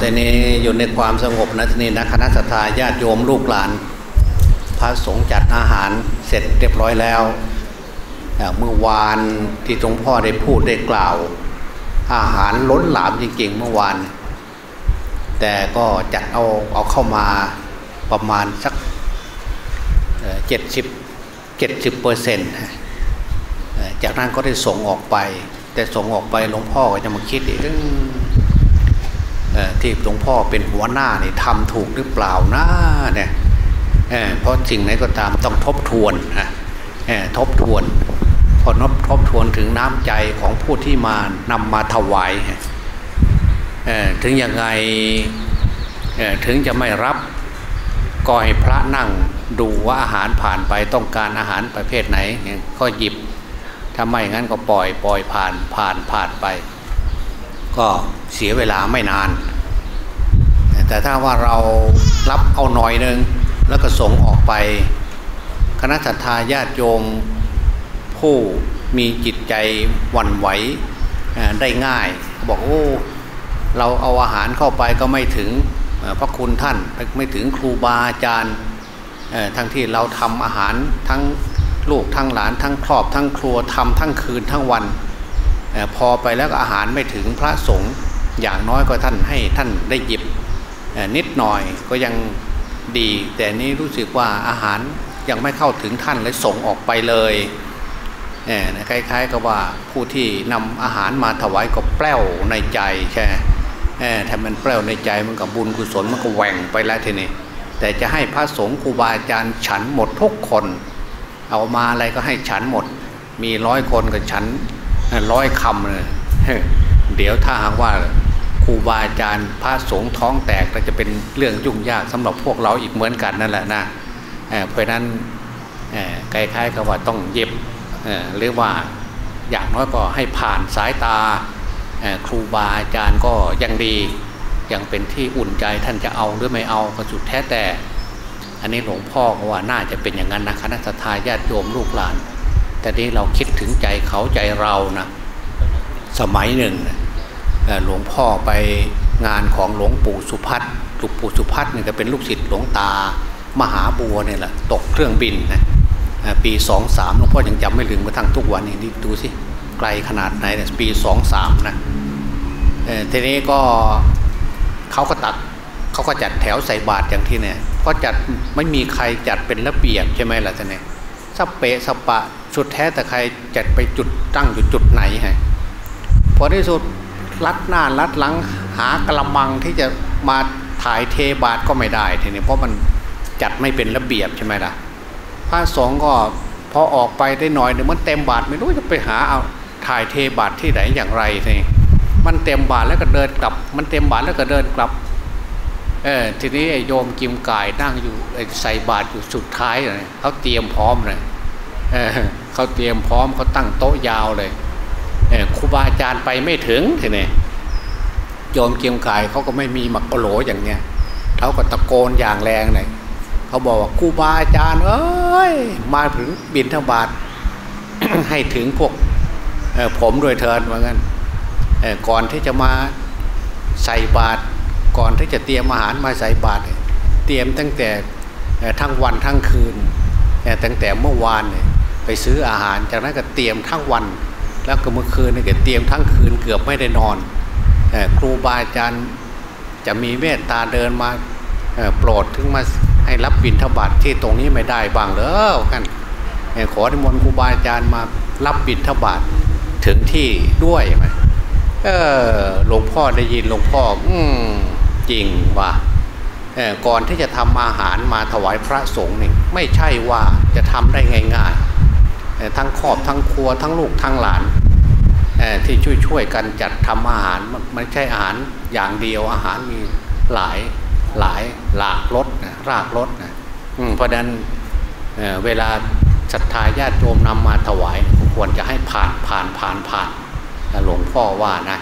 เอาทีนี้อยู่ในความสงบนะทีนี้นะคณะสัตยาญาติโยมลูกหลาน พระสงฆ์จัดอาหารเสร็จเรียบร้อยแล้วเมื่อวานที่หลวงพ่อได้พูดได้กล่าว อาหารล้นหลามจริงๆเมื่อวาน แต่ก็จัดเอาเอาเข้ามาประมาณสักเจ็ดสิบเจ็ดสิบเปอร์เซ็นต์จากนั้นก็ได้ส่งออกไป แต่ส่งออกไปหลวงพ่อก็จะมาคิดอีก ที่หลวงพ่อเป็นหัวหน้านี่ทำถูกหรือเปล่านะเนี่ยเพราะสิ่งไหนก็ตามต้องทบทวนทบทวน พอนบทบทวนถึงน้ำใจของผู้ที่มานำมาถวายถึงยังไงถึงจะไม่รับก็ให้พระนั่งดูว่าอาหารผ่านไปต้องการอาหารประเภทไหนก็หยิบถ้าไม่งั้นก็ปล่อยปล่อยผ่านผ่านผ่านไป ก็เสียเวลาไม่นาน แต่ถ้าว่าเรารับเอาหน่อยหนึ่งแล้วก็ส่งออกไป คณะสัตยาญาติโยมผู้มีจิตใจวันไหวได้ง่าย บอกโอ้เราเอาอาหารเข้าไปก็ไม่ถึงพระคุณท่านไม่ถึงครูบาอาจารย์ทั้งที่เราทำอาหารทั้งลูกทั้งหลานทั้งครอบทั้งครัวทำทั้งคืนทั้งวัน พอไปแล้วอาหารไม่ถึงพระสงฆ์อย่างน้อยก็ท่านให้ท่านได้หยิบนิดหน่อยก็ยังดี แต่นี้รู้สึกว่าอาหารยังไม่เข้าถึงท่านเลยส่งออกไปเลยคล้ายๆกับว่าผู้ที่นำอาหารมาถวายก็แปล้วในใจใช่ถ้ามันแปล้วในใจมันกับบุญกุศลมันก็แหว่งไปแล้วทีนี้แต่จะให้พระสงฆ์ครูบาอาจารย์ฉันหมดทุกคน เอามาอะไรก็ให้ฉันหมด มีร้อยคนกับฉัน ร้อยคำเลยเดี๋ยวถ้าหากว่าครูบาอาจารย์พระสงฆ์ท้องแตกก็จะเป็นเรื่องยุ่งยากสำหรับพวกเราอีกเหมือนกันนั่นแหละนะเพราะนั้นคล้ายๆกับว่าต้องเย็บหรือว่าอย่างน้อยก็ให้ผ่านสายตาครูบาอาจารย์ก็ยังดียังเป็นที่อุ่นใจท่านจะเอาหรือไม่เอาก็สุดแท้แต่ อันนี้หลวงพ่อก็ว่าน่าจะเป็นอย่างนั้นนะคณะทาญาติโยมลูกหลาน แต่นี้เราคิดถึงใจเขาใจเรานะสมัยหนึ่งหลวงพ่อไปงานของหลวงปู่สุพัฒน์หลวงปู่สุพัฒน์เนี่ยก็เป็นลูกศิษย์หลวงตามหาบัวเนี่ยแหละตกเครื่องบินนะปีสองสามหลวงพ่อยังจำไม่ลืมมาทั้งทุกวันนี่ดูสิไกลขนาดไหนเนี่ยปีสองสามนะทีนี้ก็เขาก็ตักเขาก็จัดแถวใส่บาตรอย่างที่เนี่ยก็จัดไม่มีใครจัดเป็นระเบียบใช่ไหมล่ะท่านเนี่ย สเปะสปะสุดแท้แต่ใครจัดไปจุดตั้งอยู่จุดไหนฮะพอที่สุดลัดหน้าลัดหลังหากระมังที่จะมาถ่ายเทบาตรก็ไม่ได้ทีนี้เพราะมันจัดไม่เป็นระเบียบใช่ไหมล่ะพระสงฆ์ก็พอออกไปได้หน่อยหนึ่งมันเต็มบาทไม่รู้จะไปหาเอาถ่ายเทบาทที่ไหนอย่างไรนี่มันเต็มบาทแล้วก็เดินกลับ มันเต็มบาทแล้วก็เดินกลับเออทีนี้ไอ้โยมกิมกายนั่งอยู่ใส่บาทอยู่สุดท้ายเลยเขาเตรียมพร้อมเลย เขาเตรียมพร้อมเขาตั้งโต๊ะยาวเลยครูบาอาจารย์ไปไม่ถึงทีนี้โยมเกียมกายเขาก็ไม่มีมักกะโหลอย่างเนี้ยเขาก็ตะโกนอย่างแรงเลยเขาบอกว่าครูบาอาจารย์เอ้ยมาถึงบินทบาทให้ถึงพวกผมโดยเทินว่างั้นก่อนที่จะมาใส่บาตรก่อนที่จะเตรียมอาหารมาใส่บาตรเตรียมตั้งแต่ทั้งวันทั้งคืนตั้งแต่เมื่อวานเนี่ย ไปซื้ออาหาร จากนั้นก็เตรียมทั้งวัน แล้วก็เมื่อคืนนี่ก็เตรียมทั้งคืนเกือบไม่ได้นอนครูบาอาจารย์จะมีเมตตาเดินมาโปรดถึงมาให้รับบิณฑบาตทที่ตรงนี้ไม่ได้บ้างเหรอกันขอที่มนครูบาอาจารย์มารับบิณฑบาตถึงที่ด้วยไหมเออหลวงพ่อได้ยินหลวงพ่อ อืมจริงว่าก่อนที่จะทำอาหารมาถวายพระสงฆ์นี่ไม่ใช่ว่าจะทำได้ง่าย ๆ ทั้งครอบทั้งครัวทั้งลูกทั้งหลานที่ช่วยๆกันจัดทำอาหารมันไม่ใช่อาหารอย่างเดียวอาหารมีหลายหลายหลากรสนะรากรสนะเพราะนั้นเเวลาศรัทธาญาติโยมนำมาถวายควรจะให้ผ่านผ่านผ่านผ่านหลวงพ่อว่านะ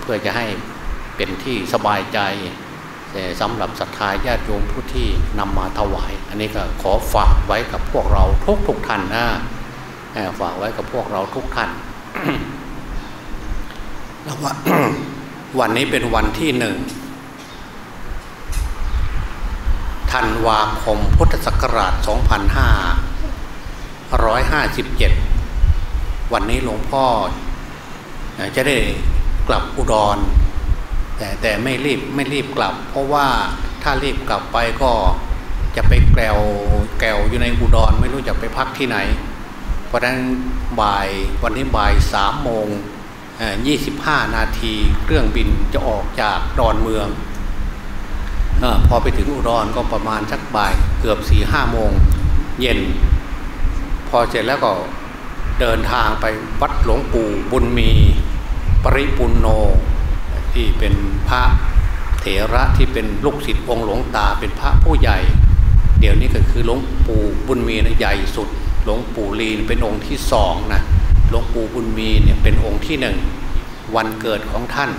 เพื่อจะให้เป็นที่สบายใจสำหรับศรัทธาญาติโยมผู้ที่นำมาถวาย อันนี้ก็ขอฝากไว้กับพวกเราทุกทุกท่านนะ ฝากไว้กับพวกเราทุกท่านแล้วว่าวันนี้เป็นวันที่หนึ่งธันวาคมพุทธศักราช 2557 วันนี้หลวงพ่อจะได้กลับอุดร แต่แต่ไม่รีบไม่รีบกลับ เพราะว่าถ้ารีบกลับไปก็จะไปแกวแกวอยู่ในอุดร ไม่รู้จะไปพักที่ไหน เพราะนั้นบ่ายวันนี้บ่ายสามโมงยี่สิบห้านาทีเครื่องบินจะออกจากดอนเมืองอพอไปถึงอุดรก็ประมาณสักบ่ายเกือบสี่ห้าโมงเย็น พอเสร็จแล้วก็เดินทางไปวัดหลวงปู่บุญมีปริปุนโนที่เป็นพระเถระที่เป็นลูกศิษย์องค์หลวงตาเป็นพระผู้ใหญ่ เดี๋ยวนี้ก็คือหลวงปู่บุญมีนะใหญ่สุด หลวงปู่ลีเป็นองค์ที่สองนะหลวงปู่บุญมีเนี่ยเป็นองค์ที่หนึ่งวันเกิดของท่าน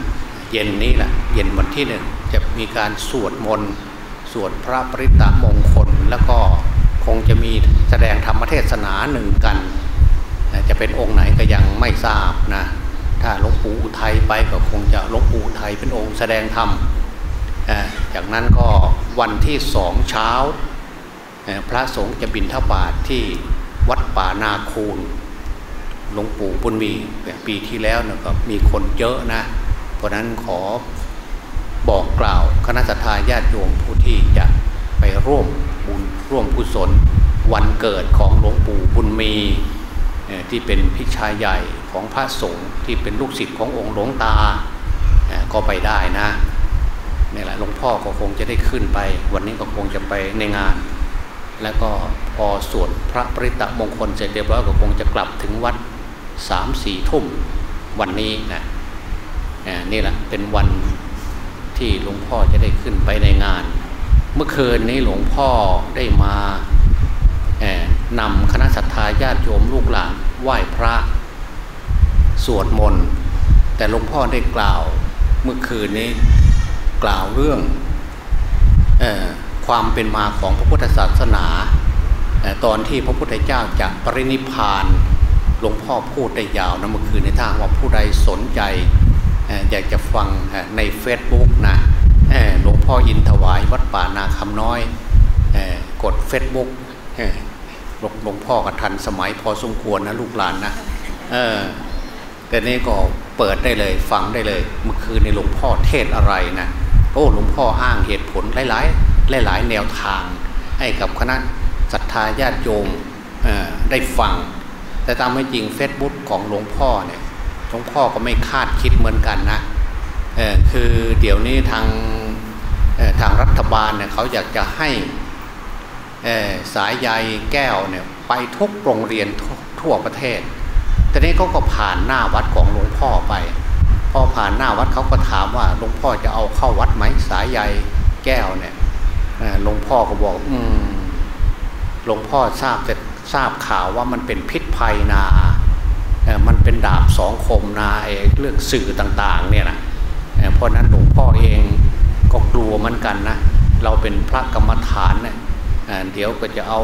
เย็นนี้แหละเย็นวันที่หนึ่งจะมีการสวดมนต์สวดพระปริตามงคล แล้วก็คงจะมีแสดงธรรมเทศนาหนึ่งกัน จะเป็นองค์ไหนก็ยังไม่ทราบนะถ้าหลวงปู่อุทัยไปก็คงจะหลวงปู่อุทัยเป็นองค์แสดงธรรมจากนั้นก็วันที่สองเช้าพระสงฆ์จะบินทบาทที่ วัดป่านาคูนหลวงปู่บุญมีปีที่แล้วนะก็มีคนเยอะนะ เพราะนั้นขอบอกกล่าวคณะสัตยาญาติโยมผู้ที่จะไปร่วมบุญร่วมกุศลวันเกิดของหลวงปู่บุญมีที่เป็นพิชายใหญ่ของพระสงฆ์ที่เป็นลูกศิษย์ขององค์หลวงตาก็ไปได้นะนี่แหละหลวงพ่อก็คงจะได้ขึ้นไป วันนี้ก็คงจะไปในงาน แล้วก็พอสวดพระปริตะมงคลเสร็จเรียบร้อยก็คงจะกลับถึงวัดสามสี่ทุ่มวันนี้นะนี่แหละเป็นวันที่หลวงพ่อจะได้ขึ้นไปในงาน เมื่อคืนนี้หลวงพ่อได้มานำคณะสัตยาญาติโยมลูกหลานไหว้พระสวดมนต์แต่หลวงพ่อได้กล่าวเมื่อคืนนี้กล่าวเรื่องอ ความเป็นมาของพระพุทธศาสนา ตอนที่พระพุทธเจ้าจะปรินิพานหลวงพ่อพูดได้ยาวนะเมื่อคืนในทางว่าผู้ใดสนใจอยากจะฟังในเฟซบุ๊กนะหลวงพ่ออินถวายวัดป่านาคำน้อยกดเฟซบุ๊กหลวงพ่อกับทันสมัยพอสมควรนะลูกหลานนะแต่นี่ก็เปิดได้เลยฟังได้เลย เมื่อคืนในหลวงพ่อเทศอะไรนะโอ้หลวงพ่ออ้างเหตุผลหลายๆ หลายๆแนวทาง ให้กับคณะศรัทธาญาติโยมได้ฟัง แต่ตามไม่จริงเฟซบุ๊กของหลวงพ่อเนี่ยหลวงพ่อก็ไม่คาดคิดเหมือนกันนะคือเดี๋ยวนี้ทางทางรัฐบาลเนี่ยเขาอยากจะให้สายใยแก้วเนี่ยไปทุกโรงเรียนทั่วประเทศแต่นี้เขาก็ผ่านหน้าวัดของหลวงพ่อไปพอผ่านหน้าวัดเขาก็ถามว่าหลวงพ่อจะเอาเข้าวัดไหมสายใยแก้วเนี่ย หลวงพ่อก็บอกอืมหลวงพ่อทราบแต่ทราบข่าวว่ามันเป็นพิษภัยนามันเป็นดาบสองคมนาเรื่องสื่อต่างๆเนี่ยนะเพราะนั้นหลวงพ่อเองก็กลัวเหมือนกันนะ เราเป็นพระกรรมฐานเนี่ยเดี๋ยวก็จะเอา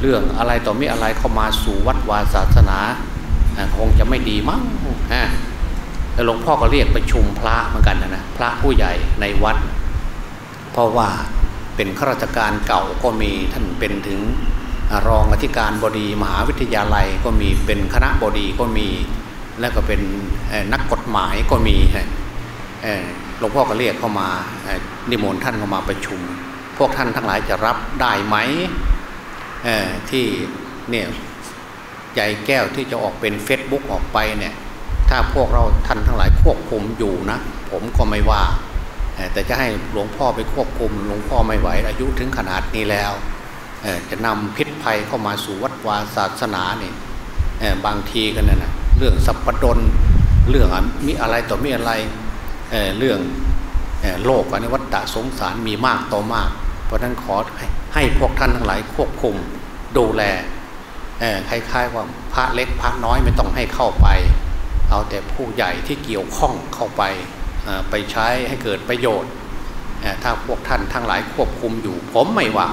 เรื่องอะไรต่อมีอะไรเข้ามาสู่วัดวาศาสนาคงจะไม่ดีมั้งแต่หลวงพ่อก็เรียกประชุมพระเหมือนกันนะ พระผู้ใหญ่ในวัด เพราะว่าเป็นข้าราชการเก่าก็มีท่านเป็นถึงรองอธิการบดีมหาวิทยาลัยก็มีเป็นคณะบดีก็มี แล้วก็เป็นนักกฎหมายก็มีหลวงพ่อก็เรียกเข้ามานิมนต์ท่านเข้ามาประชุม พวกท่านทั้งหลายจะรับได้ไหมที่เนี่ยใหญ่แก้วที่จะออกเป็นเฟซบุ๊กออกไปเนี่ยถ้าพวกเราท่านทั้งหลายควบคุมอยู่นะ ผมก็ไม่ว่า แต่จะให้หลวงพ่อไปควบคุมหลวงพ่อไม่ไหวอายุถึงขนาดนี้แล้วจะนำพิษภัยเข้ามาสู่วัดวาศาสนาเนี่ยบางทีกันนะเรื่องสัพพดลเรื่องมีอะไรต่อมีอะไรเเรื่องโลกอนิวัตตะสงสารมีมากต่อมาก เพราะนั้นขอให้พวกท่านทั้งหลายควบคุมดูแลคล้ายๆว่าพระเล็กพระน้อยไม่ต้องให้เข้าไป เอาแต่ผู้ใหญ่ที่เกี่ยวข้องเข้าไป ไปใช้ให้เกิดประโยชน์ ถ้าพวกท่านทั้งหลายควบคุมอยู่ผมไม่ว่า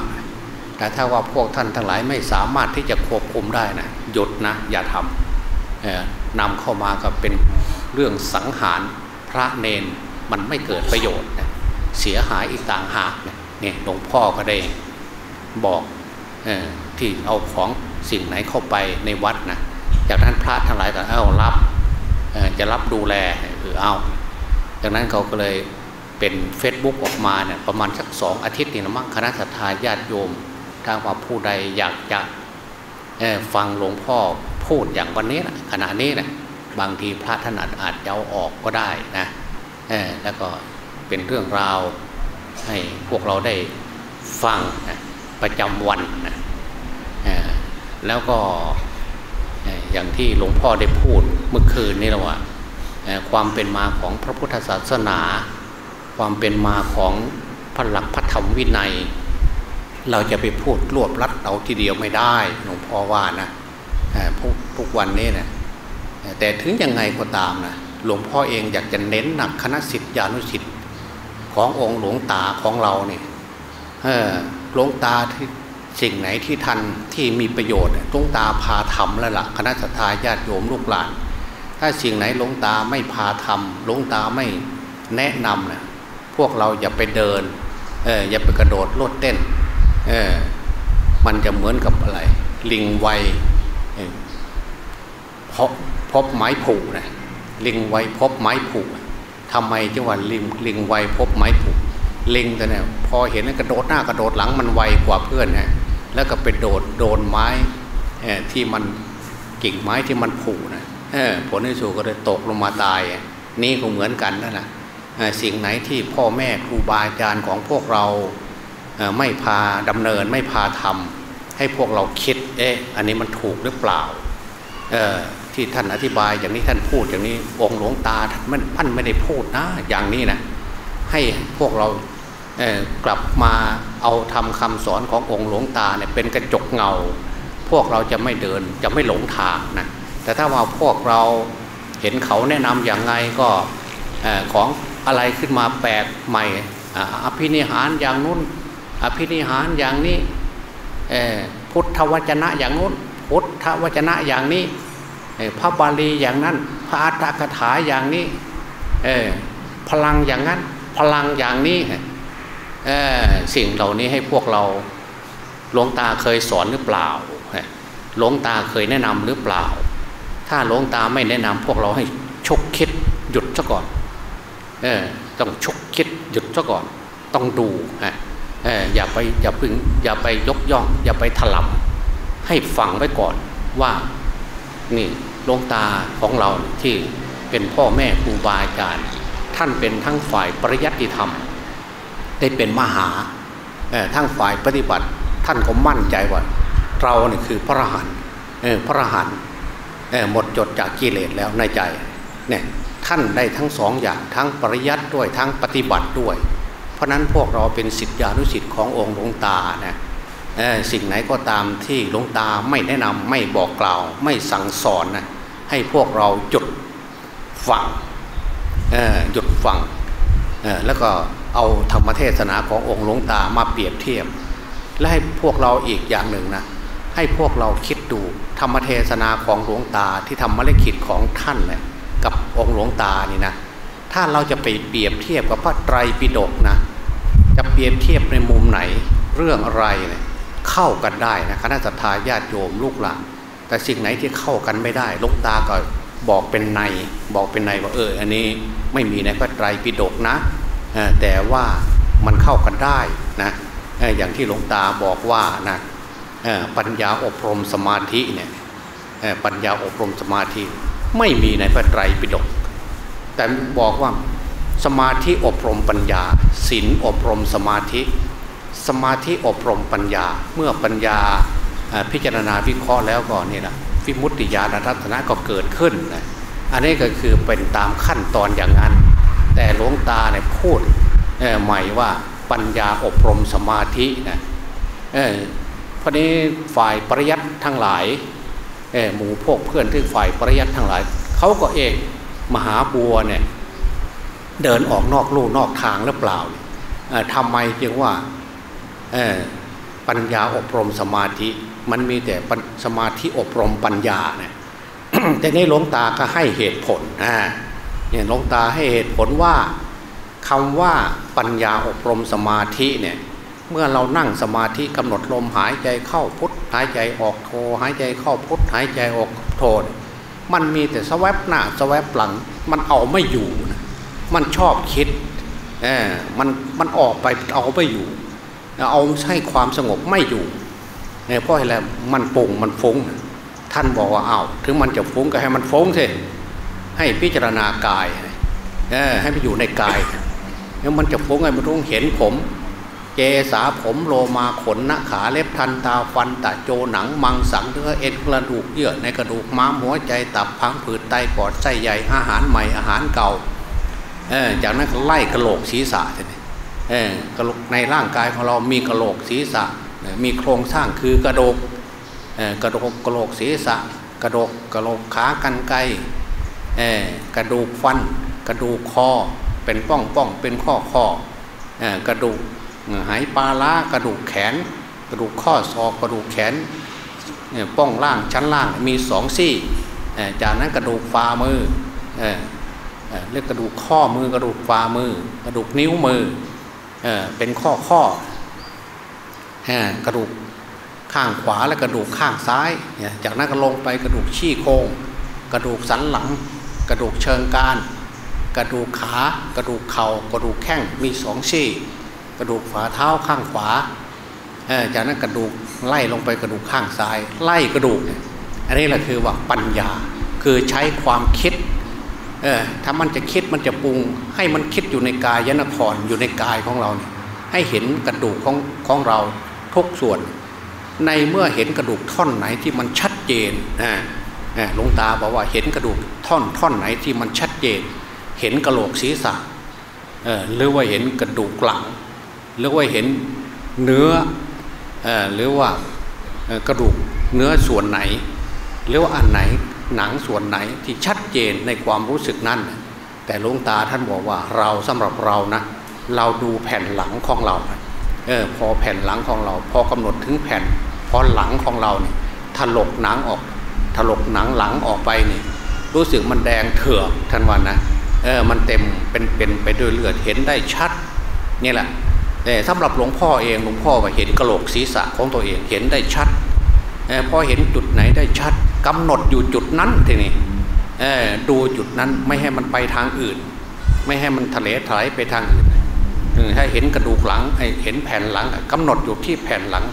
แต่ถ้าว่าพวกท่านทั้งหลายไม่สามารถที่จะควบคุมได้นะหยุดนะอย่าทำนำเข้ามาก็เป็นเรื่องสังหารพระเนนมันไม่เกิดประโยชน์เสียหายอีกต่างหากเนี่ยหลวงพ่อก็ได้บอกอที่เอาของสิ่งไหนเข้าไปในวัดนะจากนั้นพระทั้งหลายก็เอารับจะรับดูแลหรือเอา จากนั้นเขาก็เลยเป็นเฟซบุ๊กออกมาเนี่ยประมาณสักสองอาทิตย์นี่นะมั้งคณะสัตยาญาติโยม ถ้าว่าผู้ใดอยากจะฟังหลวงพ่อพูดอย่างวันนี้นะขณะนี้นะบางทีพระถนัดอาจจะเอาออกก็ได้นะแล้วก็เป็นเรื่องราวให้พวกเราได้ฟังนะประจำวันนะแล้วก็อย่างที่หลวงพ่อได้พูดเมื่อคืนนี่แหละว่า ความเป็นมาของพระพุทธศาสนา ความเป็นมาของพระหลักพระธรรมวินัย เราจะไปพูดรวบรัดเอาทีเดียวไม่ได้หลวงพ่อว่านะทุกวันนี้นะแต่ถึงยังไงก็ตามนะหลวงพ่อเองอยากจะเน้นหนักคณะสิทธิานุสิทธิ์ขององค์หลวงตาของเราเนี่ยหลวงตาที่สิ่งไหนที่ทันที่มีประโยชน์หลวงตาพาทำแล้วละ่ะคณะสัตยาญาติโยมลูกหลาน ถ้าสิ่งไหนหลวงตาไม่พาทำหลวงตาไม่แนะนำนะพวกเราอย่าไปเดินเอออย่าไปกระโดดโลดเต้นเออมันจะเหมือนกับอะไร ลิงไวพบพบไม้ผูกนะลิงไวพบไม้ผูกทำไมจังหวะลิงลิงไวพบไม้ผูกลิงแต่เนี่ยพอเห็นกระโดดหน้ากระโดดหลังมันไวกว่าเพื่อนนะแล้วก็ไปโดดโดนไม้ที่มันกิ่งไม้ที่มันผูกนะ ผลที่สุดก็เลยตกลงมาตาย นี่ก็เหมือนกันนั่นแหละสิ่งไหนที่พ่อแม่ครูบาอาจารย์ของพวกเราไม่พาดำเนินไม่พาทำให้พวกเราคิดเอ๊ะอันนี้มันถูกหรือเปล่าที่ท่านอธิบายอย่างนี้ท่านพูดอย่างนี้องค์หลวงตาท่านท่านไม่ได้พูดนะอย่างนี้นะให้พวกเรากลับมาเอาทำคำสอนขององค์หลวงตาเนี่ยเป็นกระจกเงา พวกเราจะไม่เดินจะไม่หลงทางนะ แต่ถ้าว่าพวกเราเห็นเขาแนะนำอย่างไงก็ของอะไรขึ้นมาแปลกใหม่อภินิหารอย่างนู้น อภินิหารอย่างนี้พุทธวจนะอย่างนู้น พุทธวจนะอย่างนี้พระบาลีอย่างนั้น พระอัฏฐกถาอย่างนี้พลังอย่างนั้น พลังอย่างนี้สิ่งเหล่านี้ให้พวกเราหลวงตาเคยสอนหรือเปล่าหลวงตาเคยแนะนำหรือเปล่า ถ้าหลวงตาไม่แนะนำพวกเราให้ชกคิดหยุดซะก่อนเออต้องชกคิดหยุดซะก่อน ต้องดูฮะเอออย่าไปอย่าพึงอย่าไปยกย่อง อย่าไปถลำให้ฟังไว้ก่อนว่านี่หลวงตาของเราที่เป็นพ่อแม่ครูบาอาจารย์ท่านเป็นทั้งฝ่ายปริยัติธรรม ได้เป็นมหาทั้งฝ่ายปฏิบัติ ท่านก็มั่นใจว่า เราเนี่ยคือพระรหันพระรหัน หมดจดจากกิเลสแล้วในใจเนี่ยท่านได้ทั้งสองอย่างทั้งปริยัติด้วยทั้งปฏิบัติด้วย เพราะนั้นพวกเราเป็นสิทธิอนุสิทธิ์ขององค์หลวงตานะสิ่งไหนก็ตามที่หลวงตาไม่แนะนำไม่บอกกล่าว ไม่สั่งสอนนะให้พวกเราจุดฝังหยุดฟังแล้วก็เอาธรรมเทศนาขององค์หลวงตามาเปรียบเทียบ และให้พวกเราอีกอย่างหนึ่งนะ ให้พวกเราคิดดูธรรมเทศนาของหลวงตาที่ทำมาเลขิตของท่านเนี่ยกับองค์หลวงตานี่นะถ้าเราจะไปเปรียบเทียบกับพระไตรปิฎกนะจะเปรียบเทียบในมุมไหนเรื่องอะไรเนี่ยเข้ากันได้นะคณะสัตยาญาติโยมลูกหลานแต่สิ่งไหนที่เข้ากันไม่ได้ลูกตาก็บอกเป็นในบอกเป็นในว่าเอออันนี้ไม่มีในพระไตรปิฎกนะแต่ว่ามันเข้ากันได้นะอย่างที่หลวงตาบอกว่านะ ปัญญาอบรมสมาธิเนี่ยปัญญาอบรมสมาธิไม่มีในพระไตรปิฎกแต่บอกว่าสมาธิอบรมปัญญาศีลอบรมสมาธิ สมาธิอบรมปัญญา เมื่อปัญญาพิจารณาวิเคราะห์แล้วก่อนนี่นะวิมุตติญาณทัศนะก็เกิดขึ้นนะอันนี้ก็คือเป็นตามขั้นตอนอย่างนั้น แต่หลวงตาเนี่ยพูดใหม่ว่าปัญญาอบรมสมาธินะ เพราะนี้ฝ่ายปริยัติทั้งหลายหมู่พวกเพื่อนที่ฝ่ายปริยัติทั้งหลายเขาก็เองมหาบัวเนี่ยเดินออกนอกลู่นอกทางหรือเปล่าทำไมจึงว่าปัญญาอบรมสมาธิ มันมีแต่สมาธิอบรมปัญญาเนี่ยแต่ในหลวงตาก็ให้เหตุผลนะเนี่ยหลวงตาให้เหตุผลว่าคำว่าปัญญาอบรมสมาธิเนี่ย เมื่อเรานั่งสมาธิกำหนดลมหายใจเข้าพุทหายใจออกโทหายใจเข้าพุทหายใจออกโทมันมีแต่สวบหน้าสวบหลัง มันเอาไม่อยู่นะมันชอบคิดเออมันมันออกไปเอาไม่อยู่ เอาให้ความสงบไม่อยู่เนี่ยเพราะอะไรมันปุ่งมันฟุ้ง ท่านบอกว่าเอาถึงมันจะฟุ้งก็ให้มันฟุ้งสิให้พิจารณากายเออให้ไปอยู่ในกายแล้วมันจะฟุ้งไงมันต้องเห็นผม เจสาผมโลมาขนนะขาเล็บทันตาฟันตะโจหนังมังสังเนื้อเอ็นกระดูกเยื่อในกระดูกม้ามหัวใจตับพังผืดไตปอดไส้ใหญ่อาหารใหม่อาหารเก่าเออจากนั้นไล่กระโหลกศีรษะทีกระโหลกในร่างกายของเรามีกระโหลกศีรษะมีโครงสร้างคือกระโดกกระโดกกระโหลกศีรษะ กระโดกกระโหลกขากันไกกระดูกฟัน กระดูกคอเป็นป้องป้องเป็นข้อข้อกระดูก หายปลาล้ากระดูกแขน กระดูกข้อศอกกระดูกแขนป้องล่างชั้นล่างมีสองซี่ จากนั้นกระดูกฝ่ามือเรียกกระดูกข้อมือกระดูกฝ่ามือ กระดูกนิ้วมือเป็นข้อข้อกระดูกข้างขวาและกระดูกข้างซ้าย จากนั้นก็ลงไปกระดูกชี้โครงกระดูกสันหลัง กระดูกเชิงการ กระดูกขากระดูกเขา่ากระดูกแข้งมีสองซี่ ระดูกฝ่าเท้าข้างขวาจากนั้นกระดูกไล่ลงไปกระดูกข้างซ้าย ไล่กระดูกเนี่ยอันนี้แหละคือว่าปัญญาคือใช้ความคิดเออถ้ามันจะคิดมันจะปรุง ให้มันคิดอยู่ในกายยนครอยู่ในกายของเราเนี่ยให้เห็นกระดูกของของเราทุกส่วน ในเมื่อเห็นกระดูกท่อนไหนที่มันชัดเจนนะหลวงตาบอกว่าเห็นกระดูกท่อนท่อนไหนที่มันชัดเจน เห็นกระโหลกศีรษะหรือว่าเห็นกระดูกหลัง หรือว่าเห็นเนื้อหรือว่ากระดูกเนื้อส่วนไหน หรือว่าอันไหนหนังส่วนไหนที่ชัดเจนในความรู้สึกนั้น แต่หลวงตาท่านบอกว่าเราสำหรับเรานะเราดูแผ่นหลังของเราเออพอแผ่นหลังของเรา พอกำหนดถึงแผ่นพอหลังของเราเนี่ยถลกหนังออก ถลกหนังหลังออกไปนี่รู้สึกมันแดงเถื่อท่านวันนะเออมันเต็มเป็นเป็นไปด้วยเลือดเห็นได้ชัดนี่แหละ แต่สำหรับหลวงพ่อเองหลวงพ่อเห็นกระโหลกศีรษะของตัวเองเห็นได้ชัดพอเห็นจุดไหนได้ชัดกำหนดอยู่จุดนั้นทีนี้ดูจุดนั้นไม่ให้มันไปทางอื่น ไม่ให้มันทะเลถลายไปทางอื่นให้เห็นกระดูกหลังเห็นแผ่นหลังกำหนดอยู่ที่แผ่นหลัง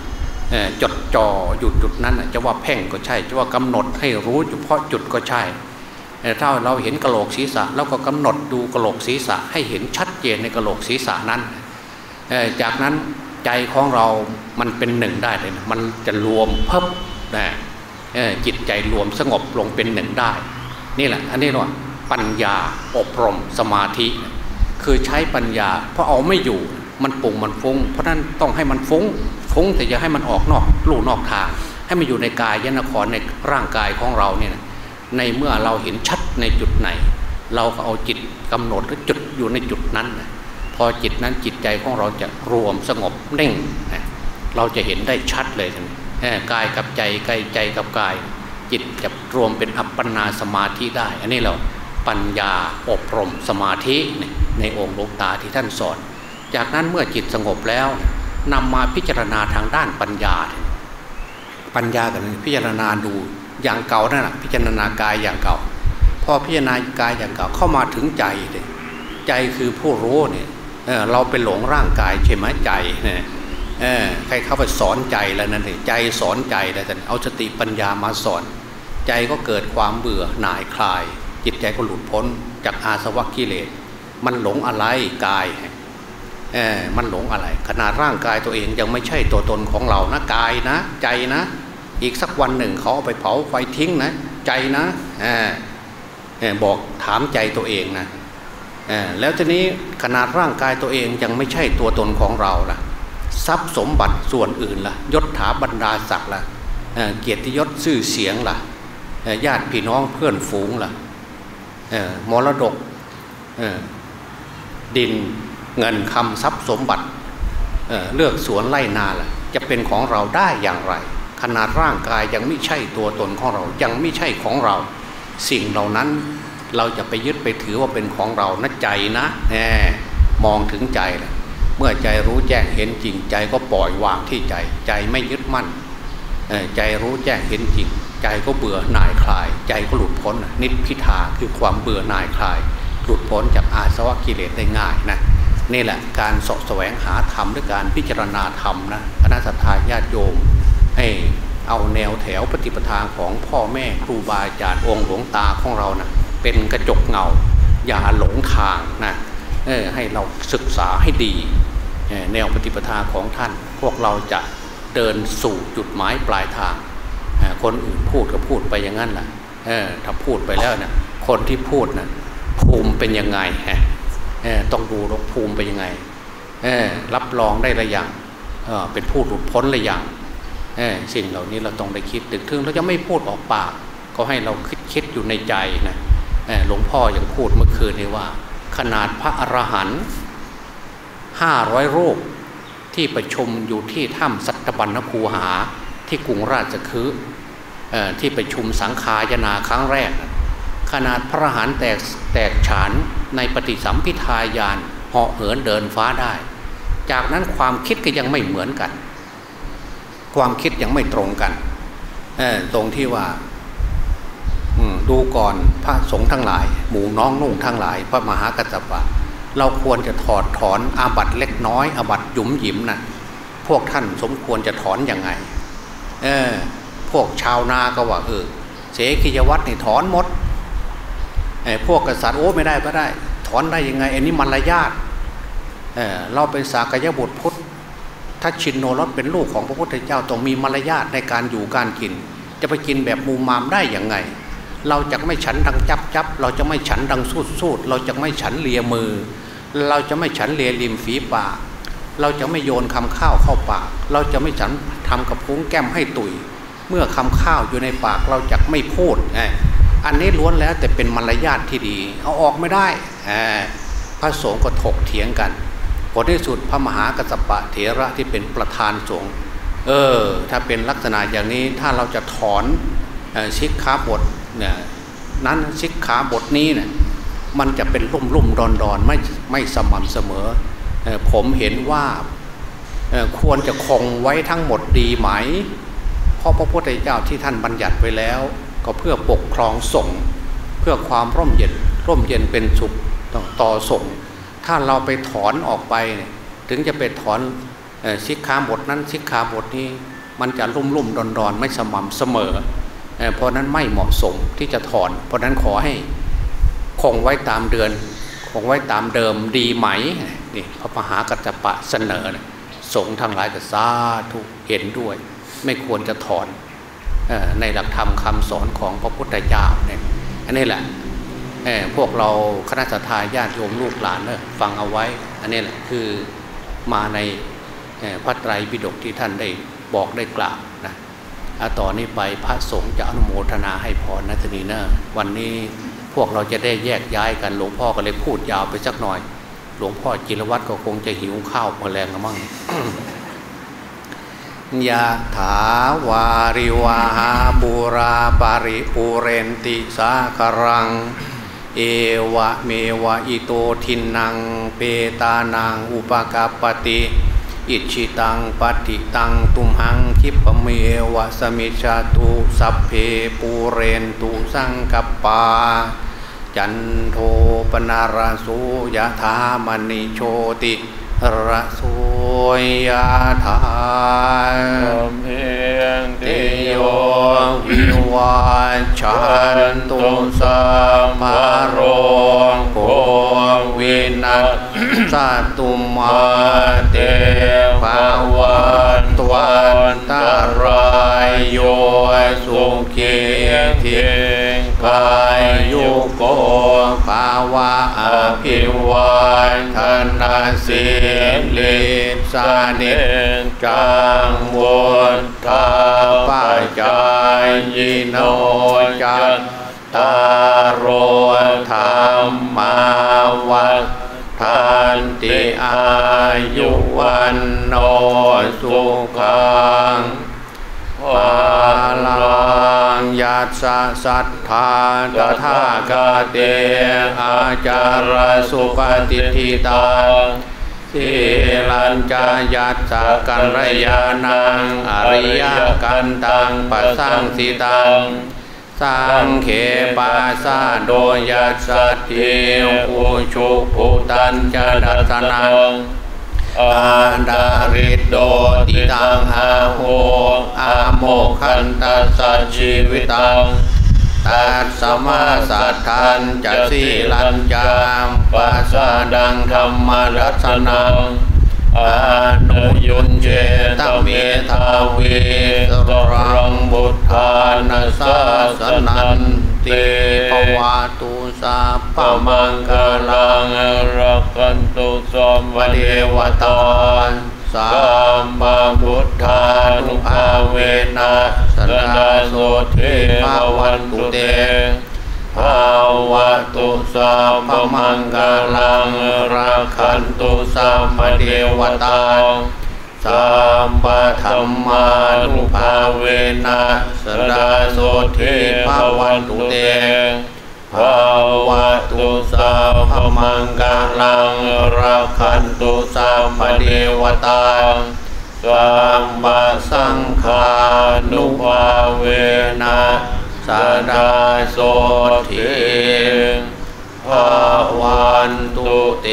จดจ่ออยู่จุดนั้นจะว่าเพ่งก็ใช่จะว่ากำหนดให้รู้เฉพาะจุดก็ใช่ถ้าเราเห็นกระโหลกศีรษะ แล้วก็กำหนดดูกระโหลกศีรษะให้เห็นชัดเจนในกระโหลกศีรษะนั้น จากนั้นใจของเรามันเป็นหนึ่งได้เลยนะมันจะรวมเพิ่มนะจิตใจรวมสงบลงเป็นหนึ่งได้ นี่แหละ อันนี้เนาะปัญญาอบรมสมาธิ คือใช้ปัญญา เพราะเอาไม่อยู่มันปุ่งมันฟุง้ง เพราะนั้นต้องให้มันฟุง้ง ฟุ้งแต่อย่าให้มันออกนอกลู่นอกทาง ให้มันอยู่ในกายยนครในร่างกายของเราเนี่ยในเมื่อเราเห็นชัดในจุดไหน เราก็เอาจิตกำหนดจุดอยู่ในจุดนั้นพ อจิตนั้นจิตใจของเราจะรวมสงบเน่ง เราจะเห็นได้ชัดเลยกายกับใจกายใจกับกาย จิตจะรวมเป็นอัปปนาสมาธิได้ อันนี้เราปัญญาอบรมสมาธิในองค์ลวงตาที่ท่านสอน จากนั้นเมื่อจิตสงบแล้วนำมาพิจารณาทางด้านปัญญา ปัญญากันพิจารณาดูอย่างเก่านั่นแหะพิจารณากายอย่างเก่า พอพิจารณากายอย่างเก่าเข้ามาถึงใจเลยใจคือผู้รู้เนี่ย เเราเป็นหลงร่างกายใช่ไหมใจเนี่ยใครเข้าไปสอนใจแล้วนั่นเองใจสอนใจแล้วแต่เอาสติปัญญามาสอน ใจก็เกิดความเบื่อหน่ายคลาย จิตใจก็หลุดพ้นจากอาสวะกิเลส มันหลงอะไรกายเออมันหลงอะไร ขนาดร่างกายตัวเองยังไม่ใช่ตัวตนของเรานะกายนะ ใจนะ อีกสักวันหนึ่งเขาเอาไปเผาไฟทิ้งนะ ใจนะเออบอกถามใจตัวเองนะ แล้วทีนี้ขนาดร่างกายตัวเองยังไม่ใช่ตัวตนของเราล่ะ ทรัพย์สมบัติส่วนอื่นละ่ะยศถาบรรดาศักดิ์ล่ะเกียรติยศชื่อเสียงละ่ะญาติพี่น้องเพื่อนฝูงละ่ะมรดกดินเงินคำทรัพย์สมบัติเเลือกสวนไล่นาล่ะ จะเป็นของเราได้อย่างไร ขนาดร่างกายยังไม่ใช่ตัวตนของเรายังไม่ใช่ของเรา สิ่งเหล่านั้น เราจะไปยึดไปถือว่าเป็นของเรานะใจนะแหมมองถึงใจเลยเมื่อใจรู้แจ้งเห็นจริงใจก็ปล่อยวางที่ใจ ใจไม่ยึดมั่นใจรู้แจ้งเห็นจริง ใจก็เบื่อหน่ายคลาย ใจก็หลุดพ้นนิพพิทาคือความเบื่อหน่ายคลาย หลุดพ้นจากอาสวะกิเลสได้ง่ายนะนี่แหละการสะแสวงหาธรรมด้วยการพิจารณาธรรมนะคณะสัตยาญาติโยมให้เอาแนวแถวปฏิปทาของพ่อแม่ครูบาอาจารย์องค์หลวงตาของเรานะ เป็นกระจกเงา อย่าหลงทางนะให้เราศึกษาให้ดี แนวปฏิปทาของท่าน พวกเราจะเดินสู่จุดหมายปลายทาง คนอื่นพูดก็พูดไปอย่างนั้นแหละถ้าพูดไปแล้วนะคนที่พูดนะภูมิเป็นยังไงต้องดูรภูมิเป็นยังไงรับรองได้ระอย่างเป็นผู้หลุดพ้นระอย่างสิ่งเหล่านี้เราต้องได้คิดถึงถึงเราจะไม่พูดออกปาก ก็ให้เราคิดคิดอยู่ในใจนะ หลวงพ่อยังพูดเมื่อคืนนี้ว่า ขนาดพระอรหันต์ห้าร้อยรูปที่ประชุมอยู่ที่ถ้ำสัตบัญญคูหาที่กรุงราชคือที่ประชุมสังขายนาครั้งแรก ขนาดพระอรหันต์แตกแตกฉานในปฏิสัมพิทายานเหาะเหินเดินฟ้าได้ จากนั้นความคิดก็ยังไม่เหมือนกัน ความคิดยังไม่ตรงกันตรงที่ว่า ดูก่อนพระสงฆ์ทั้งหลาย หมู่น้องนุ่งทั้งหลาย พระมหากัจจปะ เราควรจะถอดถอนอาบัตเล็กน้อยอาบัตหยุมหยิมนะ่ะพวกท่านสมควรจะถอนอยังไง เออ พวกชาวนาก็ว่าเออเสกิยวัตรนี่ถอนหมดไอ้พวกกษัตริย์โอ้ไม่ได้ก็ได้ ถอนได้ยังไงอันนี้มารยาทเออเราเป็นสากยบุตรพุทธถ้าชินโนรสเป็นลูกของพระพุทธเจ้าต้องมีมารยาทในการอยู่การกิน จะไปกินแบบมูมามได้อย่างไง เราจะไม่ฉันดังจับจับเราจะไม่ฉันดังสูดสูดเราจะไม่ฉันเลียมือ เราจะไม่ฉันเลียริมฝีปาก เราจะไม่โยนคำข้าวเข้าปาก เราจะไม่ฉันทำกับพุ้งแก้มให้ตุย เมื่อคำข้าวอยู่ในปากเราจะไม่พูดไงอันนี้ล้วนแล้วแต่เป็นมารยาทที่ดี เอาออกไม่ได้พระสงฆ์ก็ถกเถียงกันผลที่สุดพระมหากัสปะเถระที่เป็นประธานสงฆ์เออ ถ้าเป็นลักษณะอย่างนี้ถ้าเราจะถอนชิกขาบท นี่ยนั้นสิกขาบทนี้เนี่ยมันจะเป็นรุ่มรุ่มดอนดอนไม่ไม่สม่ำเสมอ ผมเห็นว่าควรจะคงไว้ทั้งหมดดีไหมเพราะพระพุทธเจ้าที่ท่านบัญญัติไว้แล้ว ก็เพื่อปกครองสงเพื่อความร่มเย็นร่มเย็นเป็นสุขต่อสงถ้าเราไปถอนออกไป ถึงจะไปถอนสิกขาบทนั้นสิกขาบทนี้ มันจะรุ่มรุ่มดอนดอนไม่สม่ำเสมอ เพราะนั้นไม่เหมาะสมที่จะถอน เพราะนั้นขอให้คงไว้ตามเดือนคงไว้ตามเดิมดีไหมนี่พระมหากัจจปะเสนอสงฆ์ทั้งหลายก็สาธุเห็นด้วย ไม่ควรจะถอนในหลักธรรมคำสอนของพระพุทธเจ้าเนี่ยอันนี้แหละพวกเราคณะทาญาติโยมลูกหลานเนี่ยฟังเอาไว้ อันนี้แหละคือมาในพระไตรปิฎกที่ท่านได้บอกได้กล่าวนะ ต่อนนี้ไปพระสงฆ์จะอนุโมทนาให้พรนะทนีนะวันนี้พวกเราจะได้แยกย้ายกันหลวงพ่อก็เลยพูดยาวไปสักหน่อย หลวงพ่อจิรวัตรก็คงจะหิวข้าวมาแรงละมั่งยะถาวาริวาหาบูราปาริปูเรนติสาครัง เอวะเมวะอิโตทินัง เปตานังอุปกาปติ อิชิตังปฏิตังตุมหังคิปเมวะสมิชาตุสัพเพปูเรนตุสังกปา จันโทปนาราสุยะธามณิโชติระโสยะธาเองติโยวิวาชันตุสัมภโรโควินัส สตุมาเตภาวันตวันตารายโยสุขีทิกายยุโกภาวะอภิวันธนาสิลิสานิจังวุฒาปัจจายโนจัตตารโรธรรมาวัฏทั นติอายุวันโนสุขังภาลังยัสสะสัทธาตถาคเตอาจารสุปฏิทิตาสีลัญจายัตสกันรยานังอริยกันตังปัสสังสิตัง สังเขปาสาโดยัสสติอุชุปุตัญจดัสนังอาดาริโดติตังอาโหอาโมคันตัสสชีวิตังตัสสมาสัทธันจะสีลัญจามปัสสดังธรรมรัสนัง อนุยุนเจตเมทาวีสรังบุทธานาสาสนันติภวาตุสาปมังคลังรักขันตุสมวเดวตาสัมมาพุทธานุภาเวนะสดาโสทิภาวันตุเต ภาวะตุสัมปมังกาลังราคันตุสัมเดวตาสัมปธรรมานุภาเวนะสดาโสเทภาวันตุเตภาวะตุสัมปมังกาลังราคันตุสัมเดวตาสัมปสังฆานุภาเวนะ สดาโสทิภาวันตุเต